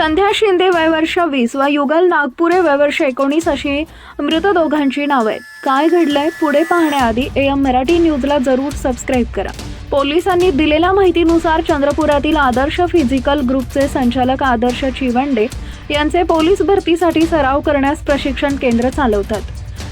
संध्या शिंदे वयवर्ष वीस व युगल नागपुरे वयवर्ष एकोणीस अशी मृत दोघांची नावं. आहेत काय घडलंय? पुढे पाहण्याआधी ए एम मराठी न्यूजला जरूर सबस्क्राईब करा. पोलिसांनी दिलेल्या माहितीनुसार चंद्रपुरातील आदर्श फिजिकल ग्रुपचे संचालक आदर्श चिवंडे यांचे पोलीस भरतीसाठी सराव करण्यास प्रशिक्षण केंद्र चालवतात.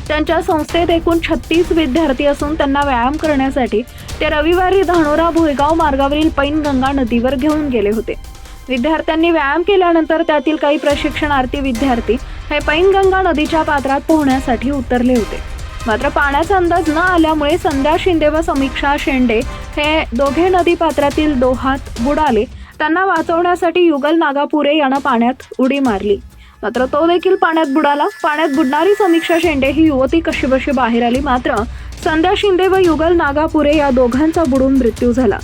त्यांच्या संस्थेत एकूण छत्तीस विद्यार्थी असून त्यांना व्यायाम करण्यासाठी ते रविवारी धानोरा भुयगाव मार्गावरील पैनगंगा नदीवर घेऊन गेले होते. विद्यार्थ्यांनी व्यायाम केल्यानंतर त्यातील काही प्रशिक्षणार्थी विद्यार्थी हे पैनगंगा नदीच्या पात्रात पोहण्यासाठी उतरले होते. मात्र पाण्याचा अंदाज न आल्यामुळे संध्या शिंदे व समीक्षा शेंडे हे दोघे नदी पात्रातील डोहात बुडाले. त्यांना वाचवण्यासाठी युगल नागापुरे यानं पाण्यात उडी मारली. मात्र तो देखील पाण्यात बुडाला. पाण्यात बुडणारी समीक्षा शेंडे ही युवती कशीबशी बाहेर आली. मात्र संध्या शिंदे व युगल नागापुरे या दोघांचा बुडून मृत्यू झाला.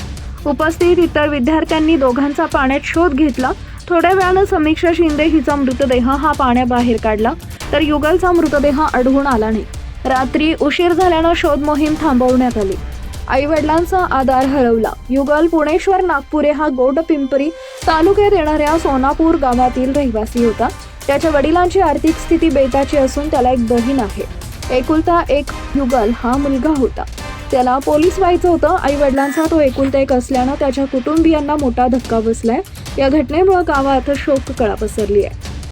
उपस्थित इतर विद्यार्थ्यांनी दोघांचा पाण्यात शोध घेतला. थोड्या वेळानं समीक्षा शिंदे हिचा मृतदेह हा पाण्याबाहेर काढला तर युगलचा मृतदेह आढळून आला नाही. रात्री उशीर झाल्यानं शोध मोहीम थांबवण्यात आली. आई वडिलांचा आधार हरवला. युगल पुणेश्वर नागपुरे हा गोड पिंपरी तालुक्यात येणाऱ्या सोनापूर गावातील रहिवासी होता. त्याच्या वडिलांची आर्थिक स्थिती बेताची असून त्याला एक बहीण आहे. एकुलता एक युगल हा मुलगा होता. त्याला पोलीस व्हायचं होतं. आई वडिलांचा तो एकुलता एक असल्यानं त्याच्या कुटुंबियांना मोठा धक्का बसलाय. या घटनेमुळे गावात शोककळा पसरली आहे